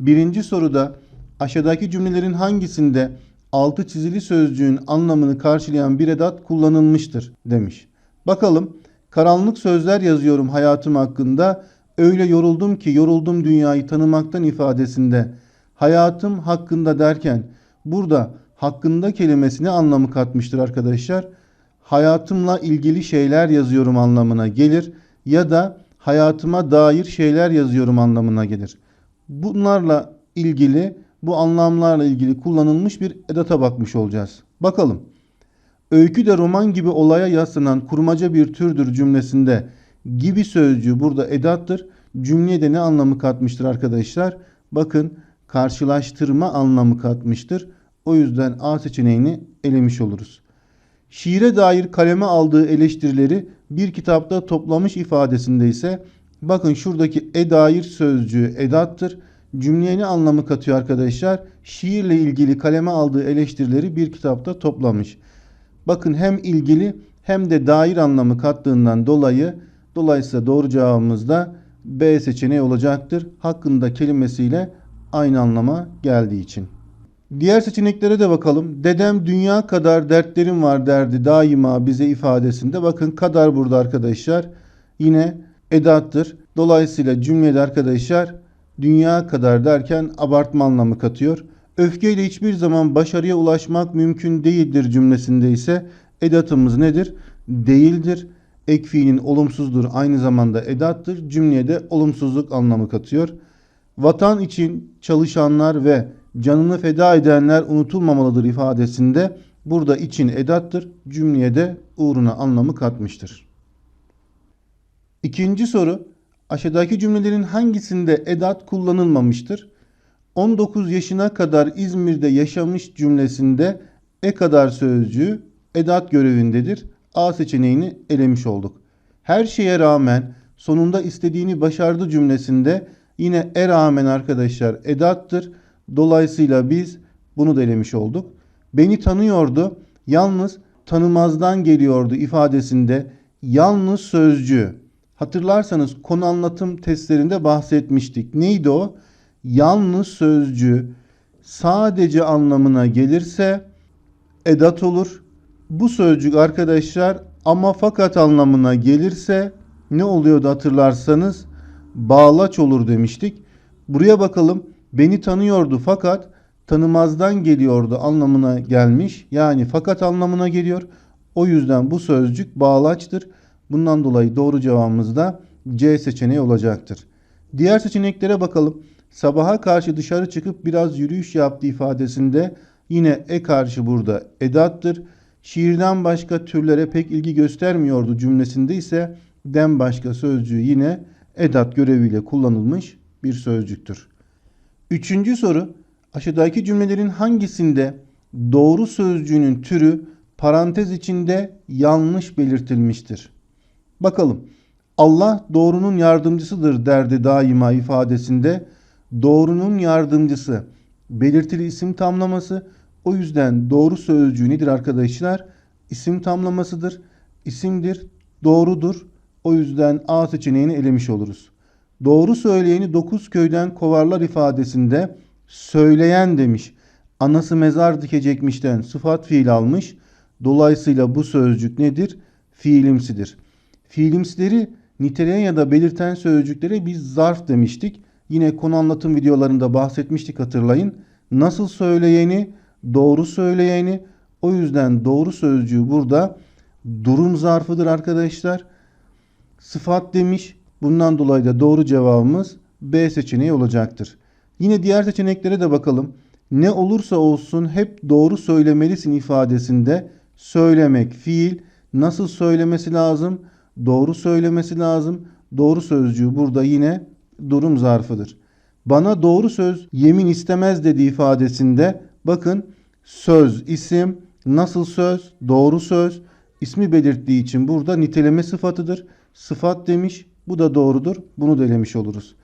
Birinci soruda aşağıdaki cümlelerin hangisinde altı çizili sözcüğün anlamını karşılayan bir edat kullanılmıştır demiş. Bakalım karanlık sözler yazıyorum hayatım hakkında öyle yoruldum ki yoruldum dünyayı tanımaktan ifadesinde hayatım hakkında derken burada hakkında kelimesine anlamı katmıştır arkadaşlar. Hayatımla ilgili şeyler yazıyorum anlamına gelir ya da hayatıma dair şeyler yazıyorum anlamına gelir. Bunlarla ilgili bu anlamlarla ilgili kullanılmış bir edata bakmış olacağız. Bakalım. Öykü de roman gibi olaya yaslanan kurmaca bir türdür cümlesinde gibi sözcüğü burada edattır. Cümleye de ne anlamı katmıştır arkadaşlar? Bakın karşılaştırma anlamı katmıştır. O yüzden A seçeneğini elemiş oluruz. Şiire dair kaleme aldığı eleştirileri bir kitapta toplamış ifadesinde ise bakın şuradaki e dair sözcüğü edattır. Cümleye ne anlamı katıyor arkadaşlar? Şiirle ilgili kaleme aldığı eleştirileri bir kitapta toplamış. Bakın hem ilgili hem de dair anlamı kattığından dolayı dolayısıyla doğru cevabımız da B seçeneği olacaktır. Hakkında kelimesiyle aynı anlama geldiği için. Diğer seçeneklere de bakalım. Dedem dünya kadar dertlerim var derdi daima bize ifadesinde. Bakın kadar burada arkadaşlar. Yine edattır. Dolayısıyla cümlede arkadaşlar dünya kadar derken abartma anlamı katıyor. Öfkeyle hiçbir zaman başarıya ulaşmak mümkün değildir cümlesinde ise edatımız nedir? Değildir. Ek fiilin olumsuzdur aynı zamanda edattır. Cümleye de olumsuzluk anlamı katıyor. Vatan için çalışanlar ve canını feda edenler unutulmamalıdır ifadesinde burada için edattır. Cümleye de uğruna anlamı katmıştır. İkinci soru aşağıdaki cümlelerin hangisinde edat kullanılmamıştır? 19 yaşına kadar İzmir'de yaşamış cümlesinde e kadar sözcüğü edat görevindedir. A seçeneğini elemiş olduk. Her şeye rağmen sonunda istediğini başardı cümlesinde yine e rağmen arkadaşlar edattır. Dolayısıyla biz bunu da elemiş olduk. Beni tanıyordu. Yalnız tanımazdan geliyordu ifadesinde yalnız sözcüğü. Hatırlarsanız konu anlatım testlerinde bahsetmiştik. Neydi o? Yalnız sözcüğü sadece anlamına gelirse edat olur. Bu sözcük arkadaşlar ama fakat anlamına gelirse ne oluyordu hatırlarsanız bağlaç olur demiştik. Buraya bakalım. Beni tanıyordu fakat tanımazdan geliyordu anlamına gelmiş. Yani fakat anlamına geliyor. O yüzden bu sözcük bağlaçtır. Bundan dolayı doğru cevabımız da C seçeneği olacaktır. Diğer seçeneklere bakalım. Sabaha karşı dışarı çıkıp biraz yürüyüş yaptı ifadesinde yine e karşı burada edattır. Şiirden başka türlere pek ilgi göstermiyordu cümlesinde ise den başka sözcüğü yine edat göreviyle kullanılmış bir sözcüktür. Üçüncü soru aşağıdaki cümlelerin hangisinde doğru sözcüğünün türü parantez içinde yanlış belirtilmiştir? Bakalım. Allah doğrunun yardımcısıdır derdi daima ifadesinde. Doğrunun yardımcısı belirtili isim tamlaması. O yüzden doğru sözcüğü nedir arkadaşlar? İsim tamlamasıdır. İsimdir, doğrudur. O yüzden A seçeneğini elemiş oluruz. Doğru söyleyeni dokuz köyden kovarlar ifadesinde söyleyen demiş. Anası mezar dikecekmişten sıfat fiil almış. Dolayısıyla bu sözcük nedir? Fiilimsidir. Fiilimsileri niteleyen ya da belirten sözcüklere biz zarf demiştik. Yine konu anlatım videolarında bahsetmiştik hatırlayın. Nasıl söyleyeni, doğru söyleyeni. O yüzden doğru sözcüğü burada durum zarfıdır arkadaşlar. Sıfat demiş. Bundan dolayı da doğru cevabımız B seçeneği olacaktır. Yine diğer seçeneklere de bakalım. Ne olursa olsun hep doğru söylemelisin ifadesinde söylemek fiil nasıl söylemesi lazım? Doğru söylemesi lazım. Doğru sözcüğü burada yine durum zarfıdır. Bana doğru söz yemin istemez dedi ifadesinde bakın söz isim nasıl söz doğru söz ismi belirttiği için burada niteleme sıfatıdır. Sıfat demiş bu da doğrudur. Bunu da elemiş oluruz.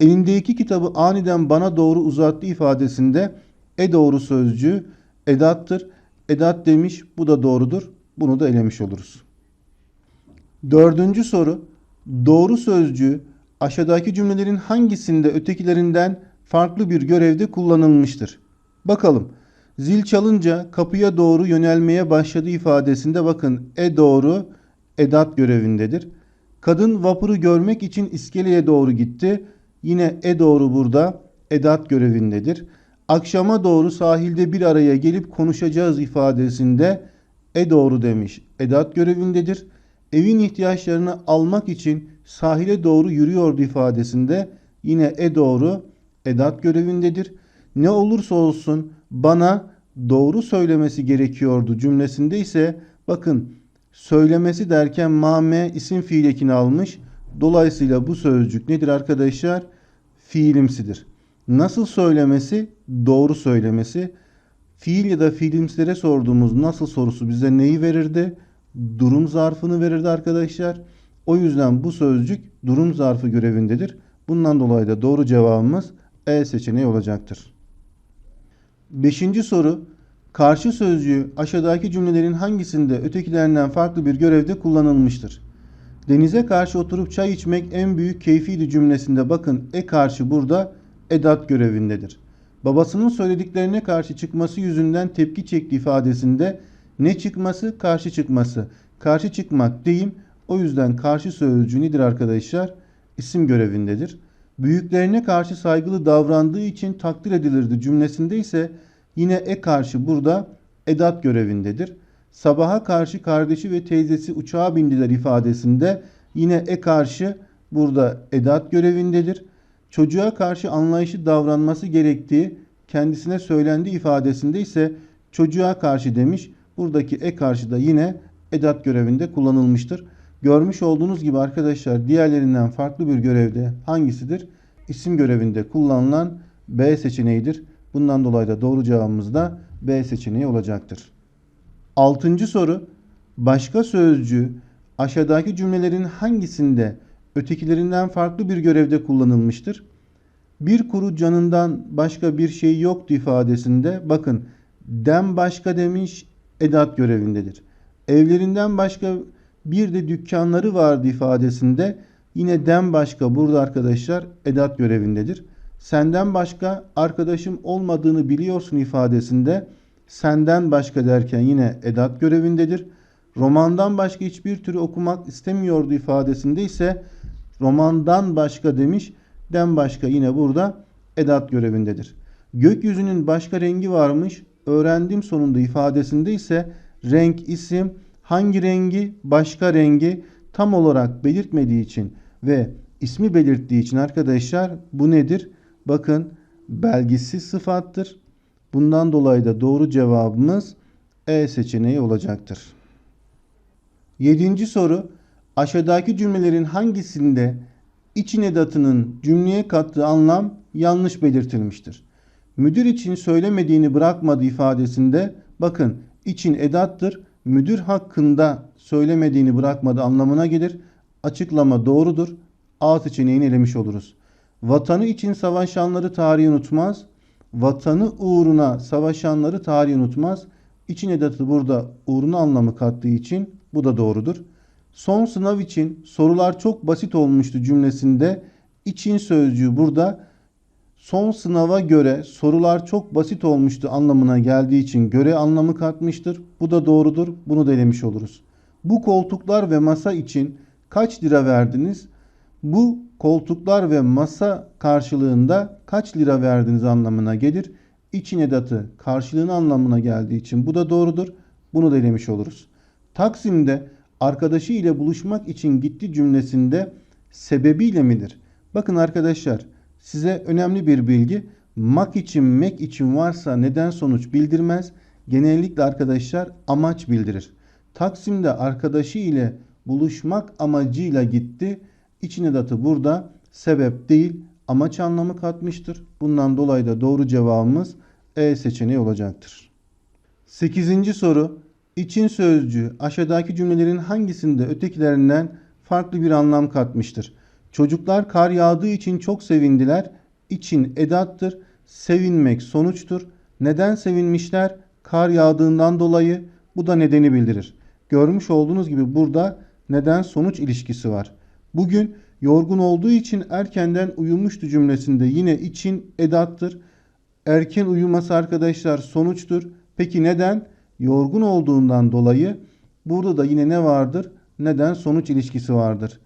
Elindeki kitabı aniden bana doğru uzattı ifadesinde e doğru sözcüğü edattır. Edat demiş bu da doğrudur. Bunu da elemiş oluruz. Dördüncü soru. Doğru sözcüğü aşağıdaki cümlelerin hangisinde ötekilerinden farklı bir görevde kullanılmıştır. Bakalım. Zil çalınca kapıya doğru yönelmeye başladı ifadesinde bakın e doğru edat görevindedir. Kadın vapuru görmek için iskeleye doğru gitti. Yine e doğru burada edat görevindedir. Akşama doğru sahilde bir araya gelip konuşacağız ifadesinde e doğru demiş. Edat görevindedir. Evin ihtiyaçlarını almak için sahile doğru yürüyordu ifadesinde yine e doğru edat görevindedir. Ne olursa olsun bana doğru söylemesi gerekiyordu cümlesinde ise bakın söylemesi derken mame isim fiil ekini almış. Dolayısıyla bu sözcük nedir arkadaşlar? Fiilimsidir. Nasıl söylemesi? Doğru söylemesi. Fiil ya da fiilimsilere sorduğumuz nasıl sorusu bize neyi verirdi? Durum zarfını verirdi arkadaşlar. O yüzden bu sözcük durum zarfı görevindedir. Bundan dolayı da doğru cevabımız E seçeneği olacaktır. Beşinci soru. Karşı sözcüğü aşağıdaki cümlelerin hangisinde ötekilerinden farklı bir görevde kullanılmıştır? Denize karşı oturup çay içmek en büyük keyfiydi cümlesinde bakın e karşı burada edat görevindedir. Babasının söylediklerine karşı çıkması yüzünden tepki çekti ifadesinde ne çıkması? Karşı çıkması. Karşı çıkmak deyim. O yüzden karşı sözcüğü nedir arkadaşlar? İsim görevindedir. Büyüklerine karşı saygılı davrandığı için takdir edilirdi cümlesinde ise yine e karşı burada edat görevindedir. Sabaha karşı kardeşi ve teyzesi uçağa bindiler ifadesinde yine e karşı burada edat görevindedir. Çocuğa karşı anlayışlı davranması gerektiği kendisine söylendi ifadesinde ise çocuğa karşı demiş. Buradaki e karşı da yine edat görevinde kullanılmıştır. Görmüş olduğunuz gibi arkadaşlar diğerlerinden farklı bir görevde hangisidir? İsim görevinde kullanılan B seçeneğidir. Bundan dolayı da doğru cevabımız da B seçeneği olacaktır. Altıncı soru. Başka sözcüğü aşağıdaki cümlelerin hangisinde ötekilerinden farklı bir görevde kullanılmıştır? Bir kuru canından başka bir şey yoktu ifadesinde bakın dem başka demiş edat görevindedir. Evlerinden başka bir de dükkanları vardı ifadesinde yine dem başka burada arkadaşlar edat görevindedir. Senden başka arkadaşım olmadığını biliyorsun ifadesinde senden başka derken yine edat görevindedir. Romandan başka hiçbir türü okumak istemiyordu ifadesinde ise romandan başka demiş. Den başka yine burada edat görevindedir. Gökyüzünün başka rengi varmış. Öğrendim sonunda ifadesinde ise renk isim hangi rengi başka rengi tam olarak belirtmediği için ve ismi belirttiği için arkadaşlar bu nedir? Bakın belgisiz sıfattır. Bundan dolayı da doğru cevabımız E seçeneği olacaktır. Yedinci soru. Aşağıdaki cümlelerin hangisinde için edatının cümleye kattığı anlam yanlış belirtilmiştir? Müdür için söylemediğini bırakmadı ifadesinde bakın için edattır. Müdür hakkında söylemediğini bırakmadı anlamına gelir. Açıklama doğrudur. A seçeneğini elemiş oluruz. Vatanı için savaşanları tarihi unutmaz. Vatanı uğruna savaşanları tarihi unutmaz. İçin edatı burada uğruna anlamı kattığı için bu da doğrudur. Son sınav için sorular çok basit olmuştu cümlesinde. için sözcüğü burada son sınava göre sorular çok basit olmuştu anlamına geldiği için göre anlamı katmıştır. Bu da doğrudur. Bunu da elemiş oluruz. Bu koltuklar ve masa için kaç lira verdiniz? Bu koltuklar ve masa karşılığında kaç lira verdiniz anlamına gelir. İçin edatı karşılığın anlamına geldiği için bu da doğrudur. Bunu da elemiş oluruz. Taksim'de arkadaşı ile buluşmak için gitti cümlesinde sebebiyle midir? Bakın arkadaşlar size önemli bir bilgi. Mak için, mek için varsa neden sonuç bildirmez. Genellikle arkadaşlar amaç bildirir. Taksim'de arkadaşı ile buluşmak amacıyla gitti. İçin edatı burada sebep değil amaç anlamı katmıştır. Bundan dolayı da doğru cevabımız E seçeneği olacaktır. Sekizinci soru. İçin sözcüğü aşağıdaki cümlelerin hangisinde ötekilerinden farklı bir anlam katmıştır? Çocuklar kar yağdığı için çok sevindiler. İçin edattır. Sevinmek sonuçtur. Neden sevinmişler? Kar yağdığından dolayı. Bu da nedeni bildirir. Görmüş olduğunuz gibi burada neden sonuç ilişkisi var. Bugün Yorgun olduğu için erkenden uyumuştu cümlesinde yine için edattır. Erken uyuması arkadaşlar sonuçtur. Peki neden? Yorgun olduğundan dolayı burada da yine ne vardır? Neden sonuç ilişkisi vardır.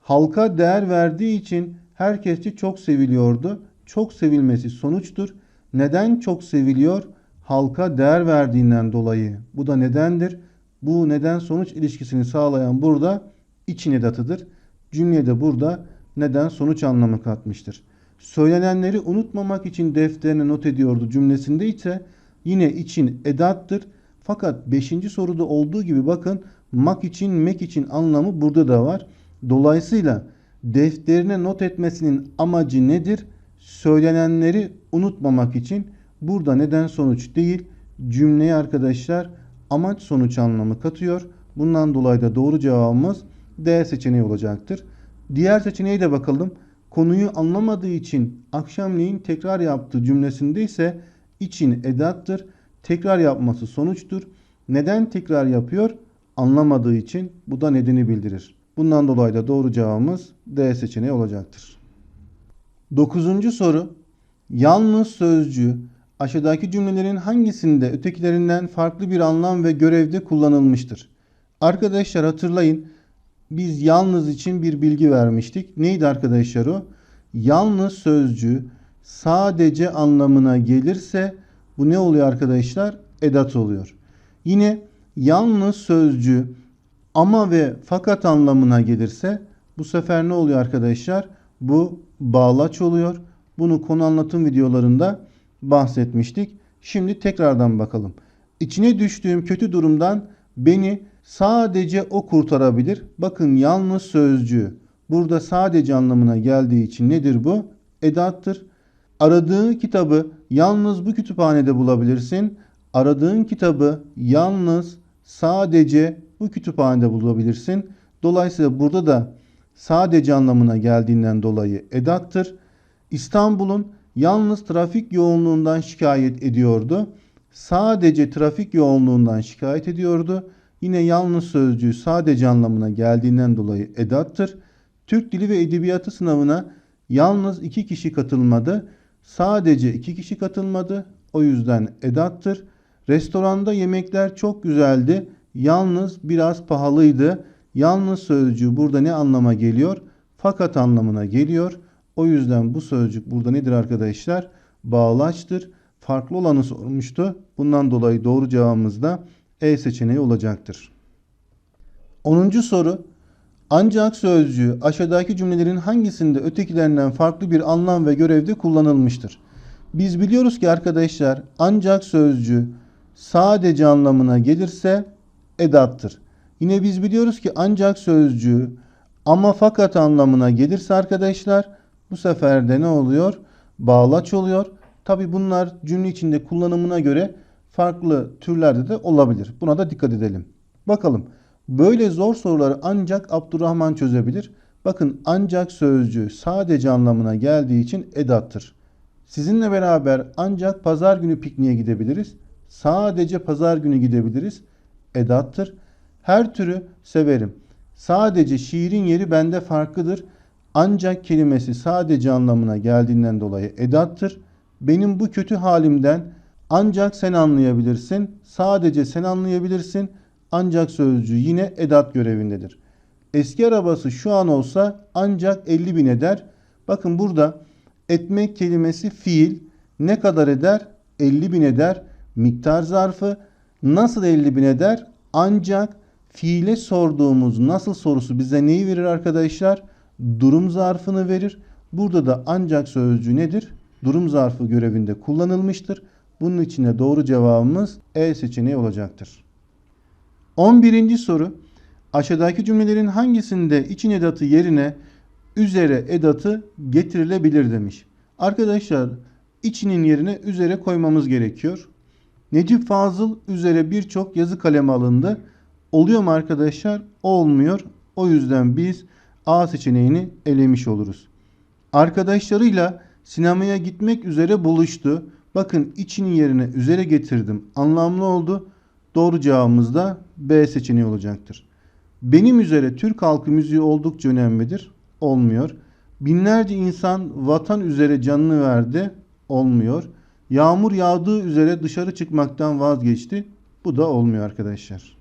Halka değer verdiği için herkesçe çok seviliyordu. Çok sevilmesi sonuçtur. Neden çok seviliyor? Halka değer verdiğinden dolayı. Bu da nedendir. Bu neden sonuç ilişkisini sağlayan burada için edatıdır. Cümleye de burada neden sonuç anlamı katmıştır. Söylenenleri unutmamak için defterine not ediyordu cümlesinde ise yine için edattır. Fakat 5. soruda olduğu gibi bakın mak için mek için anlamı burada da var. Dolayısıyla defterine not etmesinin amacı nedir? Söylenenleri unutmamak için burada neden sonuç değil cümleye arkadaşlar amaç sonuç anlamı katıyor. Bundan dolayı da doğru cevabımız D seçeneği olacaktır. Diğer seçeneğe de bakalım. Konuyu anlamadığı için akşamleyin tekrar yaptığı cümlesinde ise için edattır. Tekrar yapması sonuçtur. Neden tekrar yapıyor? Anlamadığı için bu da nedeni bildirir. Bundan dolayı da doğru cevabımız D seçeneği olacaktır. Dokuzuncu soru. Yalnız sözcüğü aşağıdaki cümlelerin hangisinde ötekilerinden farklı bir anlam ve görevde kullanılmıştır? Arkadaşlar hatırlayın biz yalnız için bir bilgi vermiştik. Neydi arkadaşlar o? Yalnız sözcüğü sadece anlamına gelirse bu ne oluyor arkadaşlar? Edat oluyor. Yine yalnız sözcüğü ama ve fakat anlamına gelirse bu sefer ne oluyor arkadaşlar? Bu bağlaç oluyor. Bunu konu anlatım videolarında bahsetmiştik. Şimdi tekrardan bakalım. İçine düştüğüm kötü durumdan beni sadece o kurtarabilir. Bakın yalnız sözcüğü burada sadece anlamına geldiği için nedir bu? Edattır. Aradığı kitabı yalnız bu kütüphanede bulabilirsin. Aradığın kitabı yalnız sadece bu kütüphanede bulabilirsin. Dolayısıyla burada da sadece anlamına geldiğinden dolayı edattır. İstanbul'un yalnız trafik yoğunluğundan şikayet ediyordu. Sadece trafik yoğunluğundan şikayet ediyordu. Yine yalnız sözcüğü sadece anlamına geldiğinden dolayı edattır. Türk Dili ve Edebiyatı sınavına yalnız iki kişi katılmadı. Sadece iki kişi katılmadı. O yüzden edattır. Restoranda yemekler çok güzeldi. Yalnız biraz pahalıydı. Yalnız sözcüğü burada ne anlama geliyor? Fakat anlamına geliyor. O yüzden bu sözcük burada nedir arkadaşlar? Bağlaçtır. Farklı olanı sormuştu. Bundan dolayı doğru cevabımız da E seçeneği olacaktır. 10. soru. Ancak sözcüğü aşağıdaki cümlelerin hangisinde ötekilerinden farklı bir anlam ve görevde kullanılmıştır? Biz biliyoruz ki arkadaşlar ancak sözcüğü sadece anlamına gelirse edattır. Yine biz biliyoruz ki ancak sözcüğü ama fakat anlamına gelirse arkadaşlar bu sefer de ne oluyor? Bağlaç oluyor. Tabi bunlar cümle içinde kullanımına göre farklı türlerde de olabilir. Buna da dikkat edelim. Bakalım. Böyle zor soruları ancak Abdurrahman çözebilir. Bakın ancak sözcüğü sadece anlamına geldiği için edattır. Sizinle beraber ancak pazar günü pikniğe gidebiliriz. Sadece pazar günü gidebiliriz. Edattır. Her türü severim. Sadece şiirin yeri bende farklıdır. Ancak kelimesi sadece anlamına geldiğinden dolayı edattır. Benim bu kötü halimden ancak sen anlayabilirsin. Sadece sen anlayabilirsin. Ancak sözcüğü yine edat görevindedir. Eski arabası şu an olsa ancak 50 bin eder. Bakın burada etmek kelimesi fiil ne kadar eder? 50 bin eder. Miktar zarfı nasıl 50 bin eder? Ancak fiile sorduğumuz nasıl sorusu bize neyi verir arkadaşlar? Durum zarfını verir. Burada da ancak sözcüğü nedir? Durum zarfı görevinde kullanılmıştır. Bunun için de doğru cevabımız E seçeneği olacaktır. 11. soru. Aşağıdaki cümlelerin hangisinde için edatı yerine üzere edatı getirilebilir demiş. Arkadaşlar içinin yerine üzere koymamız gerekiyor. Necip Fazıl üzere birçok yazı kalemi alındı. Oluyor mu arkadaşlar? Olmuyor. O yüzden biz A seçeneğini elemiş oluruz. Arkadaşlarıyla sinemaya gitmek üzere buluştu. Bakın içinin yerine üzere getirdim. Anlamlı oldu. Doğru cevabımız da B seçeneği olacaktır. Benim üzere Türk halkı müziği oldukça önemlidir. Olmuyor. Binlerce insan vatan üzere canını verdi. Olmuyor. Yağmur yağdığı üzere dışarı çıkmaktan vazgeçti. Bu da olmuyor arkadaşlar.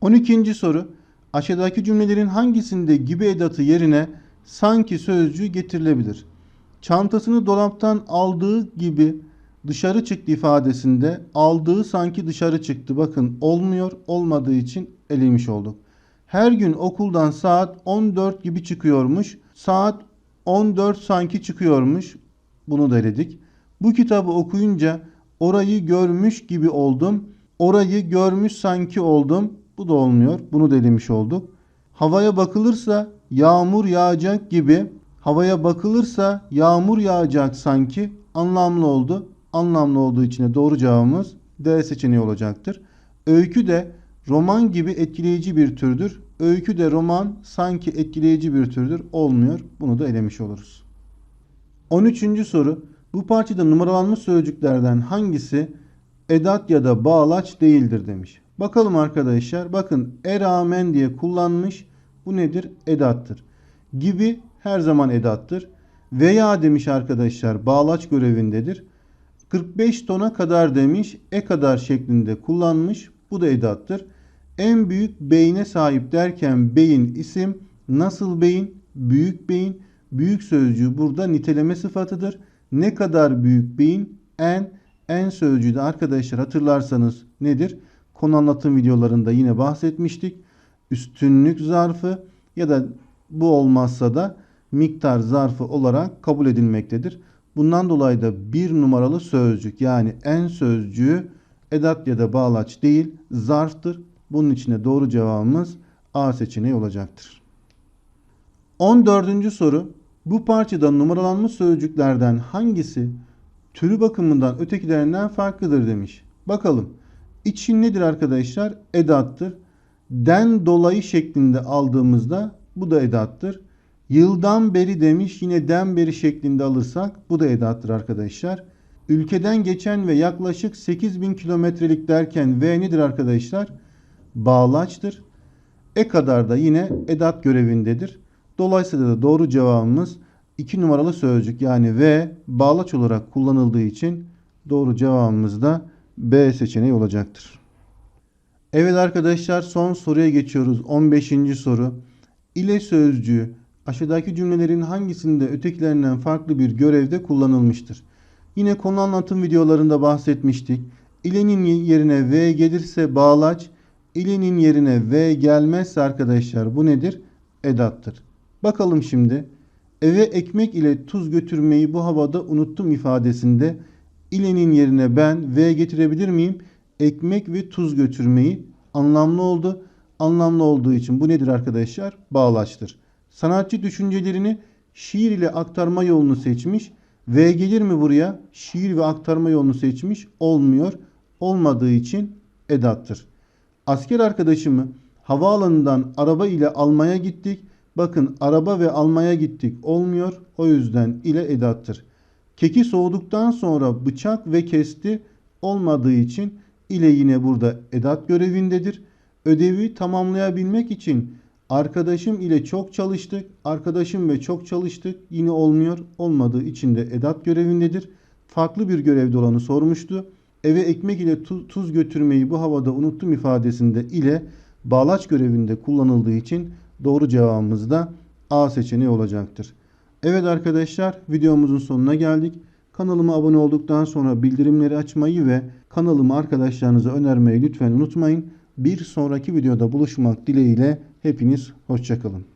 12. soru. Aşağıdaki cümlelerin hangisinde gibi edatı yerine sanki sözcüğü getirilebilir? Çantasını dolaptan aldığı gibi dışarı çıktı ifadesinde aldığı sanki dışarı çıktı. Bakın olmuyor olmadığı için elemiş olduk. Her gün okuldan saat 14 gibi çıkıyormuş. Saat 14 sanki çıkıyormuş. Bunu da eledik. Bu kitabı okuyunca orayı görmüş gibi oldum. Orayı görmüş sanki oldum. Bu da olmuyor. Bunu da olduk. Havaya bakılırsa yağmur yağacak gibi. Havaya bakılırsa yağmur yağacak sanki anlamlı oldu. Anlamlı olduğu için de doğru cevabımız D seçeneği olacaktır. Öykü de roman gibi etkileyici bir türdür. Öykü de roman sanki etkileyici bir türdür. Olmuyor. Bunu da elemiş oluruz. 13. soru. Bu parçada numaralanmış sözcüklerden hangisi edat ya da bağlaç değildir demiş. Bakalım arkadaşlar. Bakın e rağmen diye kullanmış. Bu nedir? Edattır. Gibi her zaman edattır. Veya demiş arkadaşlar bağlaç görevindedir. 45 tona kadar demiş e kadar şeklinde kullanmış. Bu da edattır. En büyük beyne sahip derken beyin isim nasıl beyin? Büyük beyin. Büyük sözcüğü burada niteleme sıfatıdır. Ne kadar büyük beyin? En. En sözcüğü de arkadaşlar hatırlarsanız nedir? Konu anlatım videolarında yine bahsetmiştik. Üstünlük zarfı ya da bu olmazsa da miktar zarfı olarak kabul edilmektedir. Bundan dolayı da bir numaralı sözcük yani en sözcüğü edat ya da bağlaç değil zarftır. Bunun içine doğru cevabımız A seçeneği olacaktır. 14. soru. Bu parçada numaralanmış sözcüklerden hangisi türü bakımından ötekilerinden farklıdır demiş. Bakalım. İçin nedir arkadaşlar? Edattır. Den dolayı şeklinde aldığımızda bu da edattır. Yıldan beri demiş yine den beri şeklinde alırsak bu da edattır arkadaşlar. Ülkeden geçen ve yaklaşık 8000 kilometrelik derken V nedir arkadaşlar? Bağlaçtır. E kadar da yine edat görevindedir. Dolayısıyla da doğru cevabımız 2 numaralı sözcük yani V bağlaç olarak kullanıldığı için doğru cevabımız da B seçeneği olacaktır. Evet arkadaşlar son soruya geçiyoruz. 15. soru. İle sözcüğü aşağıdaki cümlelerin hangisinde ötekilerinden farklı bir görevde kullanılmıştır? Yine konu anlatım videolarında bahsetmiştik. İlenin yerine V gelirse bağlaç, ilenin yerine V gelmezse arkadaşlar bu nedir? Edattır. Bakalım şimdi. Eve ekmek ile tuz götürmeyi bu havada unuttum ifadesinde ilenin yerine ben V getirebilir miyim? Ekmek ve tuz götürmeyi anlamlı oldu. Anlamlı olduğu için bu nedir arkadaşlar? Bağlaçtır. Sanatçı düşüncelerini şiir ile aktarma yolunu seçmiş. V gelir mi buraya? Şiir ve aktarma yolunu seçmiş. Olmuyor. Olmadığı için edattır. Asker arkadaşımı havaalanından araba ile almaya gittik. Bakın araba ve almaya gittik olmuyor. O yüzden ile edattır. Keki soğuduktan sonra bıçak ve kesti olmadığı için ile yine burada edat görevindedir. Ödevi tamamlayabilmek için arkadaşım ile çok çalıştık. Arkadaşım ve çok çalıştık yine olmuyor. Olmadığı için de edat görevindedir. Farklı bir görevde olanı sormuştu. Eve ekmek ile tuz götürmeyi bu havada unuttum ifadesinde ile bağlaç görevinde kullanıldığı için doğru cevabımız da A seçeneği olacaktır. Evet arkadaşlar videomuzun sonuna geldik. Kanalıma abone olduktan sonra bildirimleri açmayı ve kanalımı arkadaşlarınıza önermeyi lütfen unutmayın. Bir sonraki videoda buluşmak dileğiyle hepiniz hoşçakalın.